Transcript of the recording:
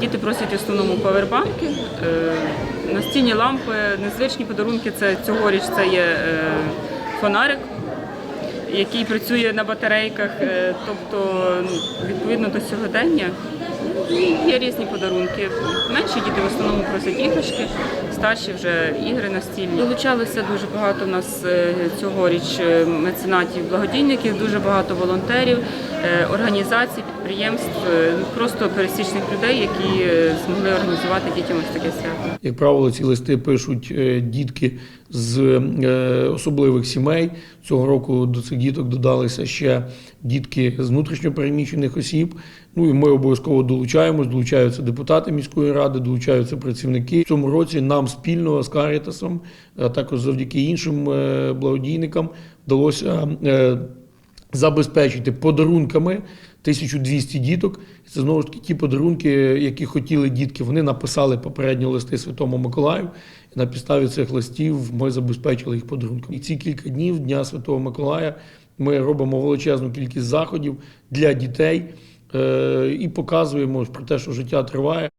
Діти просять в основному павербанки, е, настінні лампи, незвичні подарунки. Це цьогоріч це є е, фонарик, який працює на батарейках, е, тобто ну, відповідно до сьогодення. Є різні подарунки. Менші діти в основному просять іграшки, старші вже ігри настільні. Долучалися дуже багато у нас цьогоріч меценатів, благодійників, дуже багато волонтерів, організацій, підприємств, е, просто пересічних людей, які е, змогли організувати дітям ось таке свято. Як правило, ці листи пишуть е, дітки з е, особливих сімей. Цього року до цих діток додалися ще дітки з внутрішньопереміщених осіб. Ну і ми обов'язково долучаємось. Долучаються депутати міської ради, долучаються працівники. В цьому році нам спільно з Карітасом, а також завдяки іншим е, благодійникам, вдалося е, забезпечити подарунками 1200 діток. Це знову ж таки ті подарунки, які хотіли дітки. Вони написали попередньо листи Святому Миколаю. І на підставі цих листів ми забезпечили їх подарунками. І ці кілька днів Дня Святого Миколая ми робимо величезну кількість заходів для дітей е, і показуємо про те, що життя триває.